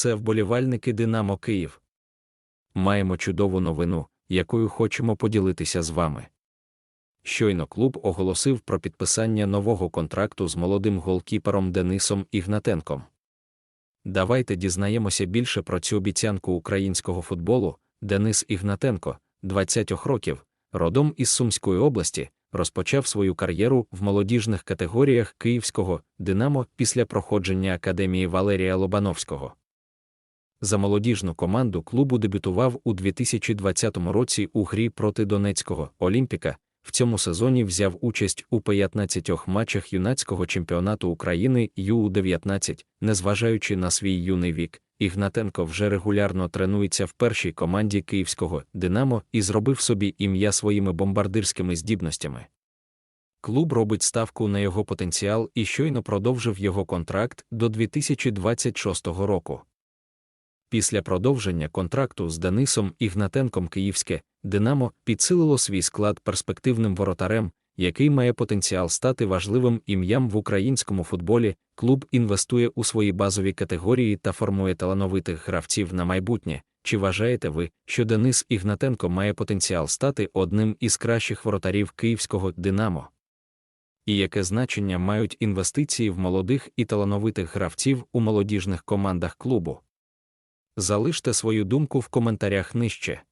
це вболівальники Динамо Київ. Маємо чудову новину, якою хочемо поділитися з вами. Щойно клуб оголосив про підписання нового контракту з молодим голкіпером Денисом Ігнатенком. Давайте дізнаємося більше про цю обіцянку українського футболу. Денис Ігнатенко, 20 років, родом із Сумської області, розпочав свою кар'єру в молодіжних категоріях київського Динамо після проходження академії Валерія Лобановського. За молодіжну команду клубу дебютував у 2020 році у грі проти Донецького Олімпіка. В цьому сезоні взяв участь у 15 матчах юнацького чемпіонату України Ю-19, незважаючи на свій юний вік. Ігнатенко вже регулярно тренується в першій команді київського Динамо і зробив собі ім'я своїми бомбардирськими здібностями. Клуб робить ставку на його потенціал і щойно продовжив його контракт до 2026 року. Після продовження контракту з Денисом Ігнатенком Київське Динамо підсилило свій склад перспективним воротарем, який має потенціал стати важливим ім'ям в українському футболі. Клуб інвестує у свої базові категорії та формує талановитих гравців на майбутнє. Чи вважаєте ви, що Денис Ігнатенко має потенціал стати одним із кращих воротарів київського Динамо? І яке значення мають інвестиції в молодих і талановитих гравців у молодіжних командах клубу? Залиште свою думку в коментарях нижче.